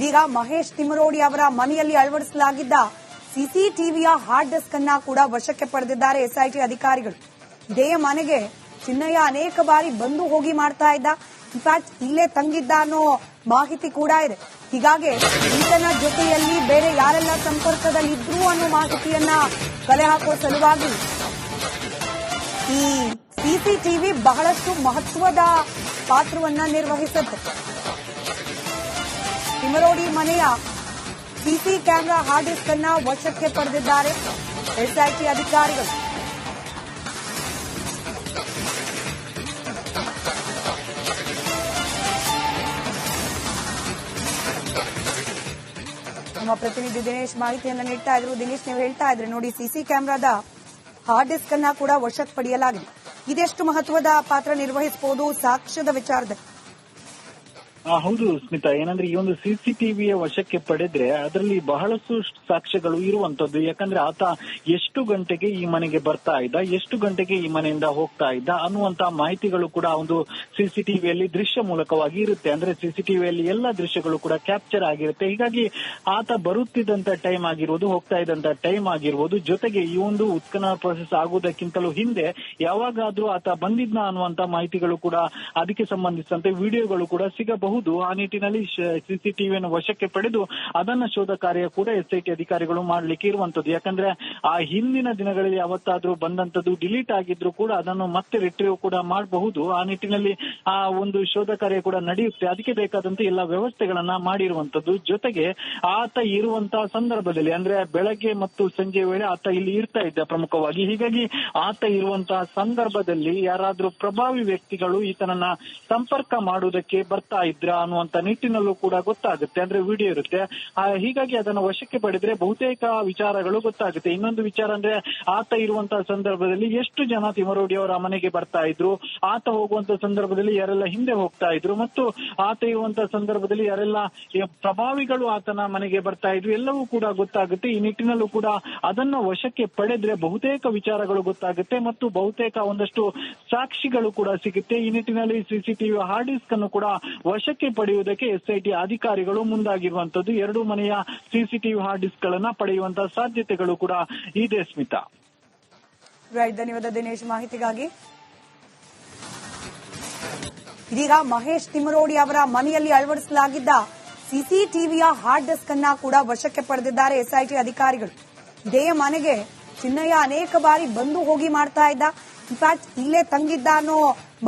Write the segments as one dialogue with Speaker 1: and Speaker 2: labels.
Speaker 1: ಇದೀಗ ಮಹೇಶ್ ತಿಮರೋಡಿ ಅವರ ಮನೆಯಲ್ಲಿ ಅಳವಡಿಸಲಾಗಿದ್ದ ಸಿಸಿಟಿವಿಯ ಹಾರ್ಡ್ ಡಿಸ್ಕ್ ಅನ್ನ ಕೂಡ ವಶಕ್ಕೆ ಪಡೆದಿದ್ದಾರೆ ಎಸ್ಐಟಿ ಅಧಿಕಾರಿಗಳು. ಇದೇ ಮನೆಗೆ ಚಿನ್ನಯ್ಯ ಅನೇಕ ಬಾರಿ ಬಂದು ಹೋಗಿ ಮಾಡ್ತಾ ಇದ್ದ. ಇನ್ಫ್ಯಾಕ್ಟ್ ಇಲ್ಲೇ ತಂಗಿದ್ದ ಅನ್ನೋ ಮಾಹಿತಿ ಕೂಡ ಇದೆ. ಹೀಗಾಗಿ ಈತನ ಜೊತೆಯಲ್ಲಿ ಬೇರೆ ಯಾರೆಲ್ಲ ಸಂಪರ್ಕದಲ್ಲಿ ಇದ್ರು ಅನ್ನೋ ಮಾಹಿತಿಯನ್ನ ಕಲೆ ಹಾಕುವ ಸಲುವಾಗಿ ಈ ಸಿಸಿಟಿವಿ ಬಹಳಷ್ಟು ಮಹತ್ವದ ಪಾತ್ರವನ್ನ ನಿರ್ವಹಿಸುತ್ತೆ. ತಿಮರೋಡಿ ಮನೆಯ ಸಿಸಿ ಕ್ಯಾಮೆರಾ ಹಾರ್ಡ್ ಡಿಸ್ಕ್ ಅನ್ನ ವಶಕ್ಕೆ ಪಡೆದಿದ್ದಾರೆ. ಎಸ್ಐಟಿ ಅಧಿಕಾರಿಗಳು. ನಮ್ಮ ಪ್ರತಿನಿಧಿ ದಿನೇಶ್ ಮಾಹಿತಿಯನ್ನ ನೀಡ್ತಾ ಇದ್ರು. ದಿನೇಶ್, ನೀವು ಹೇಳ್ತಾ ಇದ್ರೆ, ನೋಡಿ, ಸಿಸಿ ಕ್ಯಾಮೆರಾದ ಹಾರ್ಡ್ ಡಿಸ್ಕ್ ಅನ್ನ ಕೂಡ ವಶಕ್ಕೆ ಪಡೆಯಲಾಗಿದೆ. ಇದೆಷ್ಟು ಮಹತ್ವದ ಪಾತ್ರ ನಿರ್ವಹಿಸಬಹುದು ಸಾಕ್ಷ್ಯದ ವಿಚಾರದಲ್ಲಿ?
Speaker 2: ಹೌದು ಸ್ಮಿತಾ, ಏನಂದ್ರೆ ಈ ಒಂದು ಸಿಸಿಟಿವಿಯ ವಶಕ್ಕೆ ಪಡೆದ್ರೆ ಅದರಲ್ಲಿ ಬಹಳಷ್ಟು ಸಾಕ್ಷ್ಯಗಳು ಇರುವಂತದ್ದು. ಯಾಕಂದ್ರೆ ಆತ ಎಷ್ಟು ಗಂಟೆಗೆ ಈ ಮನೆಗೆ ಬರ್ತಾ ಇದ್ದ, ಎಷ್ಟು ಗಂಟೆಗೆ ಈ ಮನೆಯಿಂದ ಹೋಗ್ತಾ ಇದ್ದ ಅನ್ನುವಂತ ಮಾಹಿತಿಗಳು ಕೂಡ ಒಂದು ಸಿಸಿಟಿವಿಯಲ್ಲಿ ದೃಶ್ಯ ಮೂಲಕವಾಗಿ ಇರುತ್ತೆ. ಅಂದ್ರೆ ಸಿಸಿಟಿವಿಯಲ್ಲಿ ಎಲ್ಲ ದೃಶ್ಯಗಳು ಕೂಡ ಕ್ಯಾಪ್ಚರ್ ಆಗಿರುತ್ತೆ. ಹೀಗಾಗಿ ಆತ ಬರುತ್ತಿದ್ದಂತ ಟೈಮ್ ಆಗಿರ್ಬೋದು, ಹೋಗ್ತಾ ಇದ್ದಂತ ಟೈಮ್ ಆಗಿರ್ಬೋದು, ಜೊತೆಗೆ ಈ ಒಂದು ಉತ್ಖನನ ಪ್ರೊಸೆಸ್ ಆಗುವುದಕ್ಕಿಂತಲೂ ಹಿಂದೆ ಯಾವಾಗಾದ್ರೂ ಆತ ಬಂದಿದ್ನ ಅನ್ನುವಂತ ಮಾಹಿತಿಗಳು ಕೂಡ ಅದಕ್ಕೆ ಸಂಬಂಧಿಸಿದಂತೆ ವಿಡಿಯೋಗಳು ಕೂಡ ಸಿಗಬಹುದು. ಆ ನಿಟ್ಟಿನಲ್ಲಿ ಸಿಸಿಟಿವಿಯನ್ನು ವಶಕ್ಕೆ ಪಡೆದು ಅದನ್ನ ಶೋಧ ಕಾರ್ಯ ಕೂಡ ಎಸ್ಐಟಿ ಅಧಿಕಾರಿಗಳು ಮಾಡ್ಲಿಕ್ಕೆ ಇರುವಂತದ್ದು ಯಾಕಂದ್ರೆ ಆ ಹಿಂದಿನ ದಿನಗಳಲ್ಲಿ ಯಾವತ್ತಾದ್ರೂ ಬಂದಂತದ್ದು ಡಿಲೀಟ್ ಆಗಿದ್ರು ಕೂಡ ಅದನ್ನು ಮತ್ತೆ ರಿಟ್ರೀವ್ ಕೂಡ ಮಾಡಬಹುದು. ಆ ನಿಟ್ಟಿನಲ್ಲಿ ಆ ಒಂದು ಶೋಧ ಕಾರ್ಯ ಕೂಡ ನಡೆಯುತ್ತೆ. ಅದಕ್ಕೆ ಬೇಕಾದಂತೆ ಎಲ್ಲ ವ್ಯವಸ್ಥೆಗಳನ್ನ ಮಾಡಿರುವಂತದ್ದು ಜೊತೆಗೆ ಆತ ಇರುವಂತಹ ಸಂದರ್ಭದಲ್ಲಿ, ಅಂದ್ರೆ ಬೆಳಗ್ಗೆ ಮತ್ತು ಸಂಜೆ ವೇಳೆ ಆತ ಇಲ್ಲಿ ಇರ್ತಾ ಇದ್ದ ಪ್ರಮುಖವಾಗಿ. ಹೀಗಾಗಿ ಆತ ಇರುವಂತಹ ಸಂದರ್ಭದಲ್ಲಿ ಯಾರಾದ್ರೂ ಪ್ರಭಾವಿ ವ್ಯಕ್ತಿಗಳು ಈತನನ್ನ ಸಂಪರ್ಕ ಮಾಡುವುದಕ್ಕೆ ಬರ್ತಾ ಇದ್ರ ಅನ್ನುವಂತ ನಿಟ್ಟಿನಲ್ಲೂ ಕೂಡ ಗೊತ್ತಾಗುತ್ತೆ, ಅಂದ್ರೆ ವಿಡಿಯೋ ಇರುತ್ತೆ. ಹೀಗಾಗಿ ಅದನ್ನ ವಶಕ್ಕೆ ಪಡೆದ್ರೆ ಬಹುತೇಕ ವಿಚಾರಗಳು ಗೊತ್ತಾಗುತ್ತೆ. ಇನ್ನೊಂದು ವಿಚಾರ ಅಂದ್ರೆ ಆತ ಇರುವಂತಹ ಸಂದರ್ಭದಲ್ಲಿ ಎಷ್ಟು ಜನ ತಿಮರೋಡಿ ಅವರ ಮನೆಗೆ ಬರ್ತಾ ಇದ್ರು, ಆತ ಹೋಗುವಂತ ಸಂದರ್ಭದಲ್ಲಿ ಯಾರೆಲ್ಲ ಹಿಂದೆ ಹೋಗ್ತಾ ಇದ್ರು, ಮತ್ತು ಆತ ಇರುವಂತ ಸಂದರ್ಭದಲ್ಲಿ ಯಾರೆಲ್ಲ ಪ್ರಭಾವಿಗಳು ಆತನ ಮನೆಗೆ ಬರ್ತಾ ಇದ್ರು, ಎಲ್ಲವೂ ಕೂಡ ಗೊತ್ತಾಗುತ್ತೆ. ಈ ನಿಟ್ಟಿನಲ್ಲೂ ಕೂಡ ಅದನ್ನ ವಶಕ್ಕೆ ಪಡೆದ್ರೆ ಬಹುತೇಕ ವಿಚಾರಗಳು ಗೊತ್ತಾಗುತ್ತೆ, ಮತ್ತು ಬಹುತೇಕ ಒಂದಷ್ಟು ಸಾಕ್ಷಿಗಳು ಕೂಡ ಸಿಗುತ್ತೆ. ಈ ನಿಟ್ಟಿನಲ್ಲಿ ಸಿಸಿಟಿವಿ ಹಾರ್ಡ್ ಡಿಸ್ಕ್ ಅನ್ನು ಕೂಡ ವಶಕ್ಕೆ ಪಡೆಯುವುದಕ್ಕೆ ಎಸ್ಐಟಿ ಅಧಿಕಾರಿಗಳು ಮುಂದಾಗಿರುವಂತದ್ದು ಎರಡು ಮನೆಯ ಸಿಸಿಟಿವಿ ಹಾರ್ಡ್ ಡಿಸ್ಕ್ ಗಳನ್ನ ಪಡೆಯುವಂತಹ ಸಾಧ್ಯತೆಗಳು ಕೂಡ ಇದೆ ಸ್ಮಿತಾ.
Speaker 1: ಧನ್ಯವಾದ ದಿನೇಶ್ ಮಾಹಿತಿಗಾಗಿ. ಇದೀಗ ಮಹೇಶ್ ತಿಮರೋಡಿ ಅವರ ಮನೆಯಲ್ಲಿ ಅಳವಡಿಸಲಾಗಿದ್ದ ಸಿಸಿಟಿವಿಯ ಹಾರ್ಡ್ ಡಿಸ್ಕ್ ಅನ್ನ ಕೂಡ ವಶಕ್ಕೆ ಪಡೆದಿದ್ದಾರೆ ಎಸ್ಐಟಿ ಅಧಿಕಾರಿಗಳು. ಇದೇ ಮನೆಗೆ ಚಿನ್ನಯ್ಯ ಅನೇಕ ಬಾರಿ ಬಂದು ಹೋಗಿ ಮಾಡ್ತಾ ಇದ್ದ. ಇನ್ಫ್ಯಾಕ್ಟ್ ಇಲ್ಲೇ ತಂಗಿದ್ದ ಅನ್ನೋ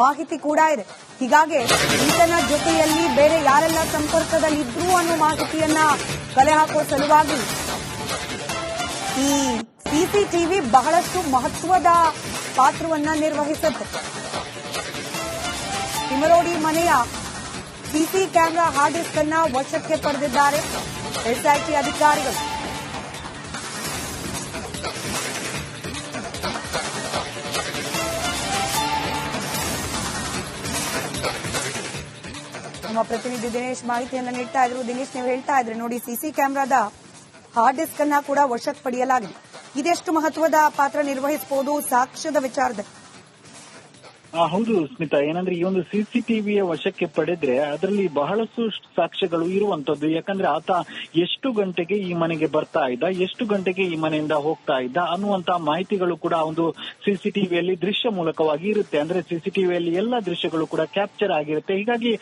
Speaker 1: ಮಾಹಿತಿ ಕೂಡ ಇದೆ. ಹೀಗಾಗಿ ಈತನ ಜೊತೆಯಲ್ಲಿ ಬೇರೆ ಯಾರೆಲ್ಲ ಸಂಪರ್ಕದಲ್ಲಿ ಇದ್ರು ಅನ್ನೋ ಮಾಹಿತಿಯನ್ನ ಕಲೆ ಹಾಕುವ ಸಲುವಾಗಿ ಈ ಸಿಸಿಟಿವಿ ಬಹಳಷ್ಟು ಮಹತ್ವದ ಪಾತ್ರವನ್ನ ನಿರ್ವಹಿಸುತ್ತೆ ತಿಮರೋಡಿ ಮನೆಯ ಸಿಸಿ ಕ್ಯಾಮೆರಾ ಹಾರ್ಡ್ ಡಿಸ್ಕ್ ಅನ್ನ ವಶಕ್ಕೆ ಪಡೆದಿದ್ದಾರೆ. ಎಸ್ಐಟಿ ಅಧಿಕಾರಿಗಳು. ನಮ್ಮ ಪ್ರತಿನಿಧಿ ದಿನೇಶ್ ಮಾಹಿತಿಯನ್ನ ನೀಡ್ತಾ ಇದ್ರು. ದಿನೇಶ್, ನೀವು ಹೇಳ್ತಾ ಇದ್ರೆ, ನೋಡಿ, ಸಿಸಿ ಕ್ಯಾಮೆರಾದ ಹಾರ್ಡ್ ಡಿಸ್ಕ್ ಅನ್ನ ಕೂಡ ವಶಕ್ಕೆ ಪಡೆಯಲಾಗಿದೆ. ಇದೆಷ್ಟು ಮಹತ್ವದ ಪಾತ್ರ ನಿರ್ವಹಿಸಬಹುದು ಸಾಕ್ಷ್ಯದ ವಿಚಾರದಲ್ಲಿ?
Speaker 2: ಹೌದು ಸ್ಮಿತಾ, ಏನಂದ್ರೆ ಈ ಒಂದು ಸಿಸಿಟಿವಿಯ ವಶಕ್ಕೆ ಪಡೆದ್ರೆ ಅದರಲ್ಲಿ ಬಹಳಷ್ಟು ಸಾಕ್ಷ್ಯಗಳು ಇರುವಂತದ್ದು. ಯಾಕಂದ್ರೆ ಆತ ಎಷ್ಟು ಗಂಟೆಗೆ ಈ ಮನೆಗೆ ಬರ್ತಾ ಇದ್ದ, ಎಷ್ಟು ಗಂಟೆಗೆ ಈ ಮನೆಯಿಂದ ಹೋಗ್ತಾ ಇದ್ದ ಅನ್ನುವಂತ ಮಾಹಿತಿಗಳು ಕೂಡ ಒಂದು ಸಿಸಿಟಿವಿಯಲ್ಲಿ ದೃಶ್ಯ ಮೂಲಕವಾಗಿ ಇರುತ್ತೆ. ಅಂದ್ರೆ ಸಿಸಿಟಿವಿಯಲ್ಲಿ ಎಲ್ಲ ದೃಶ್ಯಗಳು ಕೂಡ ಕ್ಯಾಪ್ಚರ್ ಆಗಿರುತ್ತೆ. ಹೀಗಾಗಿ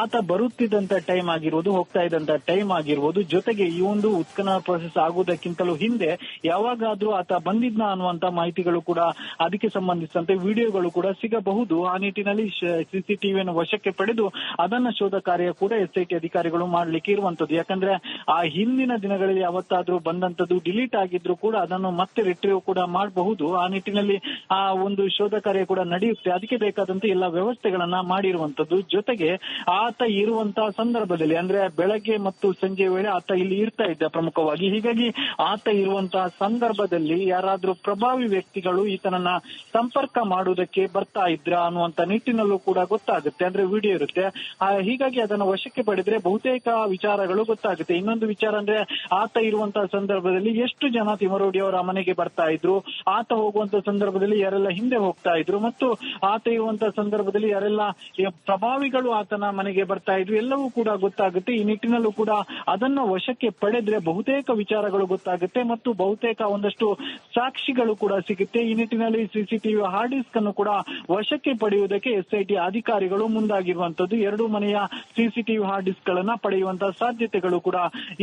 Speaker 2: ಆತ ಬರುತ್ತಿದ್ದಂತ ಟೈಮ್ ಆಗಿರ್ಬೋದು, ಹೋಗ್ತಾ ಇದ್ದಂತ ಟೈಮ್ ಆಗಿರ್ಬೋದು, ಜೊತೆಗೆ ಈ ಒಂದು ಉತ್ಖನನ ಪ್ರೊಸೆಸ್ ಆಗುವುದಕ್ಕಿಂತಲೂ ಹಿಂದೆ ಯಾವಾಗಾದ್ರೂ ಆತ ಬಂದಿದ್ನ ಅನ್ನುವಂತ ಮಾಹಿತಿಗಳು ಕೂಡ ಅದಕ್ಕೆ ಸಂಬಂಧಿಸಿದಂತೆ ವಿಡಿಯೋಗಳು ಕೂಡ ಸಿಗಬಹುದು. ಆ ನಿಟ್ಟಿನಲ್ಲಿ ಸಿಸಿಟಿವಿಯನ್ನು ವಶಕ್ಕೆ ಪಡೆದು ಅದನ್ನ ಶೋಧ ಕಾರ್ಯ ಕೂಡ ಎಸ್ಐಟಿ ಅಧಿಕಾರಿಗಳು ಮಾಡ್ಲಿಕ್ಕೆ ಇರುವಂತದ್ದು. ಯಾಕಂದ್ರೆ ಆ ಹಿಂದಿನ ದಿನಗಳಲ್ಲಿ ಯಾವತ್ತಾದ್ರೂ ಬಂದಂತದ್ದು ಡಿಲೀಟ್ ಆಗಿದ್ರು ಕೂಡ ಅದನ್ನು ಮತ್ತೆ ರಿಟ್ರೀವ್ ಕೂಡ ಮಾಡಬಹುದು. ಆ ನಿಟ್ಟಿನಲ್ಲಿ ಆ ಒಂದು ಶೋಧ ಕಾರ್ಯ ಕೂಡ ನಡೆಯುತ್ತೆ. ಅದಕ್ಕೆ ಬೇಕಾದಂತ ಎಲ್ಲ ವ್ಯವಸ್ಥೆಗಳನ್ನ ಮಾಡಿರುವಂತದ್ದು. ಜೊತೆಗೆ ಆತ ಇರುವಂತಹ ಸಂದರ್ಭದಲ್ಲಿ, ಅಂದ್ರೆ ಬೆಳಗ್ಗೆ ಮತ್ತು ಸಂಜೆ ವೇಳೆ ಆತ ಇಲ್ಲಿ ಇರ್ತಾ ಇದ್ದ ಪ್ರಮುಖವಾಗಿ. ಹೀಗಾಗಿ ಆತ ಇರುವಂತಹ ಸಂದರ್ಭದಲ್ಲಿ ಯಾರಾದ್ರೂ ಪ್ರಭಾವಿ ವ್ಯಕ್ತಿಗಳು ಈತನನ್ನ ಸಂಪರ್ಕ ಮಾಡುವುದಕ್ಕೆ ಬರ್ತಾ ಇದ್ರ. ಅನ್ನುವಂತ ನಿಟ್ಟಿನಲ್ಲೂ ಕೂಡ ಗೊತ್ತಾಗುತ್ತೆ, ಅಂದ್ರೆ ವಿಡಿಯೋ ಇರುತ್ತೆ. ಹೀಗಾಗಿ ಅದನ್ನ ವಶಕ್ಕೆ ಪಡೆದ್ರೆ ಬಹುತೇಕ ವಿಚಾರಗಳು ಗೊತ್ತಾಗುತ್ತೆ. ಇನ್ನೊಂದು ವಿಚಾರ ಅಂದ್ರೆ ಆತ ಇರುವಂತಹ ಸಂದರ್ಭದಲ್ಲಿ ಎಷ್ಟು ಜನ ತಿಮರೋಡಿ ಅವರ ಮನೆಗೆ ಬರ್ತಾ ಇದ್ರು, ಆತ ಹೋಗುವಂತ ಸಂದರ್ಭದಲ್ಲಿ ಯಾರೆಲ್ಲ ಹಿಂದೆ ಹೋಗ್ತಾ ಇದ್ರು, ಮತ್ತು ಆತ ಇರುವಂತಹ ಸಂದರ್ಭದಲ್ಲಿ ಯಾರೆಲ್ಲ ಪ್ರಭಾವಿಗಳು ಆತನ ಮನೆಗೆ ಬರ್ತಾ ಇದ್ರು, ಎಲ್ಲವೂ ಕೂಡ ಗೊತ್ತಾಗುತ್ತೆ. ಈ ನಿಟ್ಟಿನಲ್ಲೂ ಕೂಡ ಅದನ್ನ ವಶಕ್ಕೆ ಪಡೆದ್ರೆ ಬಹುತೇಕ ವಿಚಾರಗಳು ಗೊತ್ತಾಗುತ್ತೆ, ಮತ್ತು ಬಹುತೇಕ ಒಂದಷ್ಟು ಸಾಕ್ಷಿಗಳು ಕೂಡ ಸಿಗುತ್ತೆ. ಈ ನಿಟ್ಟಿನಲ್ಲಿ ಸಿಸಿಟಿವಿ ಹಾರ್ಡ್ ಡಿಸ್ಕ್ ಅನ್ನು ಕೂಡ ವಶಕ್ಕೆ ಪಡೆಯುವುದಕ್ಕೆ ಎಸ್ಐಟಿ ಅಧಿಕಾರಿಗಳು ಮುಂದಾಗಿರುವಂತದ್ದು ಎರಡು ಮನೆಯ ಸಿಸಿಟಿವಿ ಹಾರ್ಡ್ ಡಿಸ್ಕ್ ಗಳನ್ನ ಪಡೆಯುವಂತಹ ಸಾಧ್ಯತೆಗಳು ಕೂಡ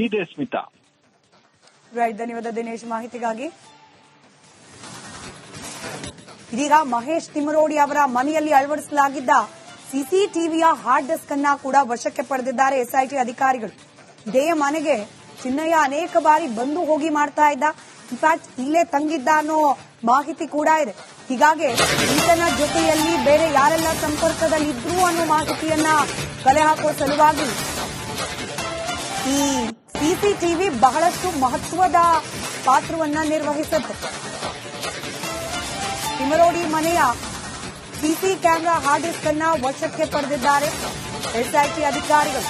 Speaker 2: ಇದೆ ಸ್ಮಿತಾ.
Speaker 1: ರೈಟ್, ಧನ್ಯವಾದ ದಿನೇಶ್ ಮಾಹಿತಿಗಾಗಿ. ಇದೀಗ ಮಹೇಶ್ ತಿಮರೋಡಿ ಅವರ ಮನೆಯಲ್ಲಿ ಅಳವಡಿಸಲಾಗಿದ್ದ ಸಿಸಿಟಿವಿಯ ಹಾರ್ಡ್ ಡಿಸ್ಕ್ ಅನ್ನ ಕೂಡ ವಶಕ್ಕೆ ಪಡೆದಿದ್ದಾರೆ ಎಸ್ಐಟಿ ಅಧಿಕಾರಿಗಳು. ಇದೇ ಮನೆಗೆ ಚಿನ್ನಯ್ಯ ಅನೇಕ ಬಾರಿ ಬಂದು ಹೋಗಿ ಮಾಡ್ತಾ ಇದ್ದ. ಇನ್ಫ್ಯಾಕ್ಟ್ ಇಲ್ಲೇ ತಂಗಿದ್ದ ಅನ್ನೋ ಮಾಹಿತಿ ಕೂಡ ಇದೆ. ಹೀಗಾಗಿ ಈತನ ಜೊತೆಯಲ್ಲಿ ಬೇರೆ ಯಾರೆಲ್ಲ ಸಂಪರ್ಕದಲ್ಲಿ ಇದ್ರು ಅನ್ನೋ ಮಾಹಿತಿಯನ್ನ ಕಲೆ ಹಾಕುವ ಸಲುವಾಗಿ ಈ ಸಿಸಿಟಿವಿ ಬಹಳಷ್ಟು ಮಹತ್ವದ ಪಾತ್ರವನ್ನ ನಿರ್ವಹಿಸುತ್ತೆ ತಿಮರೋಡಿ ಮನೆಯ ಸಿಸಿ ಕ್ಯಾಮೆರಾ ಹಾರ್ಡ್ ಡಿಸ್ಕ್ ಅನ್ನ ವಶಕ್ಕೆ ಪಡೆದಿದ್ದಾರೆ. ಎಸ್ಐಟಿ ಅಧಿಕಾರಿಗಳು.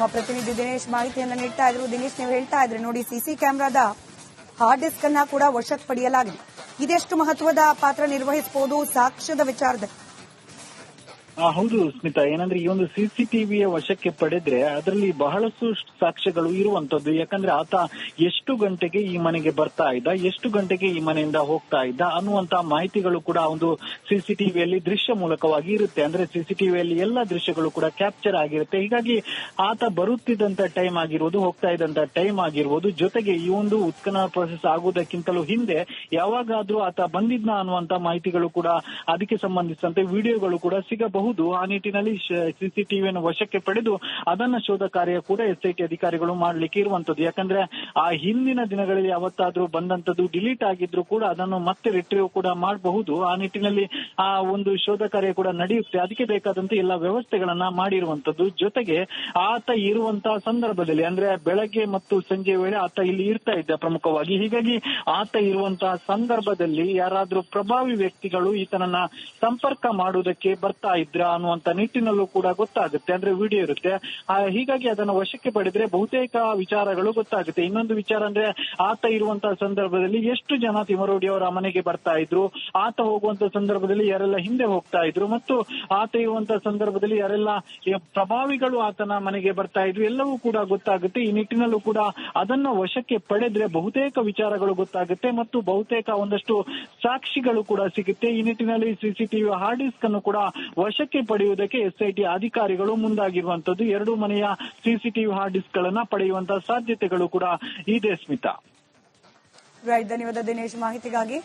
Speaker 1: ನಮ್ಮ ಪ್ರತಿನಿಧಿ ದಿನೇಶ್ ಮಾಹಿತಿಯನ್ನ ನೀಡ್ತಾ ಇದ್ರು. ದಿನೇಶ್, ನೀವು ಹೇಳ್ತಾ ಇದ್ರೆ ನೋಡಿ ಸಿಸಿ ಕ್ಯಾಮೆರಾದ ಹಾರ್ಡ್ ಡಿಸ್ಕ್ ಅನ್ನ ಕೂಡ ವಶಕ್ಕೆ ಪಡೆಯಲಾಗಿದೆ. ಇದೆಷ್ಟು ಮಹತ್ವದ ಪಾತ್ರ ನಿರ್ವಹಿಸಬಹುದು ಸಾಕ್ಷ್ಯದ ವಿಚಾರದಲ್ಲಿ?
Speaker 2: ಹೌದು ಸ್ಮಿತಾ, ಏನಂದ್ರೆ ಈ ಒಂದು ಸಿಸಿಟಿವಿಯ ವಶಕ್ಕೆ ಪಡೆದ್ರೆ ಅದರಲ್ಲಿ ಬಹಳಷ್ಟು ಸಾಕ್ಷ್ಯಗಳು ಇರುವಂತದ್ದು. ಯಾಕಂದ್ರೆ ಆತ ಎಷ್ಟು ಗಂಟೆಗೆ ಈ ಮನೆಗೆ ಬರ್ತಾ ಇದ್ದ, ಎಷ್ಟು ಗಂಟೆಗೆ ಈ ಮನೆಯಿಂದ ಹೋಗ್ತಾ ಇದ್ದ ಅನ್ನುವಂತ ಮಾಹಿತಿಗಳು ಕೂಡ ಒಂದು ಸಿಸಿಟಿವಿಯಲ್ಲಿ ದೃಶ್ಯ ಮೂಲಕವಾಗಿ ಇರುತ್ತೆ. ಅಂದ್ರೆ ಸಿಸಿಟಿವಿಯಲ್ಲಿ ಎಲ್ಲ ದೃಶ್ಯಗಳು ಕೂಡ ಕ್ಯಾಪ್ಚರ್ ಆಗಿರುತ್ತೆ. ಹೀಗಾಗಿ ಆತ ಬರುತ್ತಿದ್ದಂತ ಟೈಮ್ ಆಗಿರ್ಬೋದು, ಹೋಗ್ತಾ ಇದ್ದಂತ ಟೈಮ್ ಆಗಿರ್ಬೋದು, ಜೊತೆಗೆ ಈ ಒಂದು ಉತ್ಖನನ ಪ್ರೊಸೆಸ್ ಆಗುವುದಕ್ಕಿಂತಲೂ ಹಿಂದೆ ಯಾವಾಗಾದ್ರೂ ಆತ ಬಂದಿದ್ನ ಅನ್ನುವಂತ ಮಾಹಿತಿಗಳು ಕೂಡ ಅದಕ್ಕೆ ಸಂಬಂಧಿಸಿದಂತೆ ವಿಡಿಯೋಗಳು ಕೂಡ ಸಿಗಬಹುದು. ಆ ನಿಟ್ಟಿನಲ್ಲಿ ಸಿಸಿಟಿವಿಯನ್ನು ವಶಕ್ಕೆ ಪಡೆದು ಅದನ್ನ ಶೋಧ ಕಾರ್ಯ ಕೂಡ ಎಸ್ಐಟಿ ಅಧಿಕಾರಿಗಳು ಮಾಡ್ಲಿಕ್ಕೆ ಇರುವಂತದ್ದು. ಯಾಕಂದ್ರೆ ಆ ಹಿಂದಿನ ದಿನಗಳಲ್ಲಿ ಯಾವತ್ತಾದ್ರೂ ಬಂದಂತದ್ದು ಡಿಲೀಟ್ ಆಗಿದ್ರು ಕೂಡ ಅದನ್ನು ಮತ್ತೆ ರಿಟ್ರೀವ್ ಕೂಡ ಮಾಡಬಹುದು. ಆ ನಿಟ್ಟಿನಲ್ಲಿ ಆ ಒಂದು ಶೋಧ ಕಾರ್ಯ ಕೂಡ ನಡೆಯುತ್ತೆ. ಅದಕ್ಕೆ ಬೇಕಾದಂತ ಎಲ್ಲ ವ್ಯವಸ್ಥೆಗಳನ್ನ ಮಾಡಿರುವಂತದ್ದು ಜೊತೆಗೆ ಆತ ಇರುವಂತಹ ಸಂದರ್ಭದಲ್ಲಿ ಅಂದ್ರೆ ಬೆಳಗ್ಗೆ ಮತ್ತು ಸಂಜೆ ವೇಳೆ ಆತ ಇಲ್ಲಿ ಇರ್ತಾ ಇದ್ದ ಪ್ರಮುಖವಾಗಿ. ಹೀಗಾಗಿ ಆತ ಇರುವಂತಹ ಸಂದರ್ಭದಲ್ಲಿ ಯಾರಾದ್ರೂ ಪ್ರಭಾವಿ ವ್ಯಕ್ತಿಗಳು ಈತನನ್ನ ಸಂಪರ್ಕ ಮಾಡುವುದಕ್ಕೆ ಬರ್ತಾ ಇದ್ರ ಅನ್ನುವಂತ ನಿಟ್ಟಿನಲ್ಲೂ ಕೂಡ ಗೊತ್ತಾಗುತ್ತೆ. ಅಂದ್ರೆ ವಿಡಿಯೋ ಇರುತ್ತೆ. ಹೀಗಾಗಿ ಅದನ್ನು ವಶಕ್ಕೆ ಪಡೆದ್ರೆ ಬಹುತೇಕ ವಿಚಾರಗಳು ಗೊತ್ತಾಗುತ್ತೆ. ಇನ್ನೊಂದು ವಿಚಾರ ಅಂದ್ರೆ ಆತ ಇರುವಂತಹ ಸಂದರ್ಭದಲ್ಲಿ ಎಷ್ಟು ಜನ ತಿಮರೋಡಿ ಅವರ ಮನೆಗೆ ಬರ್ತಾ ಇದ್ರು? ಆತ ಹೋಗುವಂತ ಸಂದರ್ಭದಲ್ಲಿ ಯಾರೆಲ್ಲ ಹಿಂದೆ ಹೋಗ್ತಾ ಇದ್ರು? ಮತ್ತು ಆತ ಇರುವಂತಹ ಸಂದರ್ಭದಲ್ಲಿ ಯಾರೆಲ್ಲ ಪ್ರಭಾವಿಗಳು ಆತನ ಮನೆಗೆ ಬರ್ತಾ ಇದ್ರು? ಎಲ್ಲವೂ ಕೂಡ ಗೊತ್ತಾಗುತ್ತೆ. ಈ ನಿಟ್ಟಿನಲ್ಲೂ ಕೂಡ ಅದನ್ನ ವಶಕ್ಕೆ ಪಡೆದ್ರೆ ಬಹುತೇಕ ವಿಚಾರಗಳು ಗೊತ್ತಾಗುತ್ತೆ ಮತ್ತು ಬಹುತೇಕ ಒಂದಷ್ಟು ಸಾಕ್ಷಿಗಳು ಕೂಡ ಸಿಗುತ್ತೆ. ಈ ನಿಟ್ಟಿನಲ್ಲಿ ಸಿಸಿಟಿವಿ ಹಾರ್ಡ್ ಡಿಸ್ಕ್ ಅನ್ನು ಕೂಡ ವಶಕ್ಕೆ ಪಡೆಯುವುದಕ್ಕೆ ಎಸ್ಐಟಿ ಅಧಿಕಾರಿಗಳು ಮುಂದಾಗಿರುವಂತದ್ದು. ಎರಡು ಮನೆಯ ಸಿಸಿಟಿವಿ ಹಾರ್ಡ್ ಡಿಸ್ಕ್ ಗಳನ್ನ ಪಡೆಯುವಂತಹ ಸಾಧ್ಯತೆಗಳು ಕೂಡ ಇದೆ ಸ್ಮಿತಾ.
Speaker 1: ರೈಟ್ ಧನ್ಯವಾದ ದಿನೇಶ್. ಮಾಹಿತಿಗಾಗಿ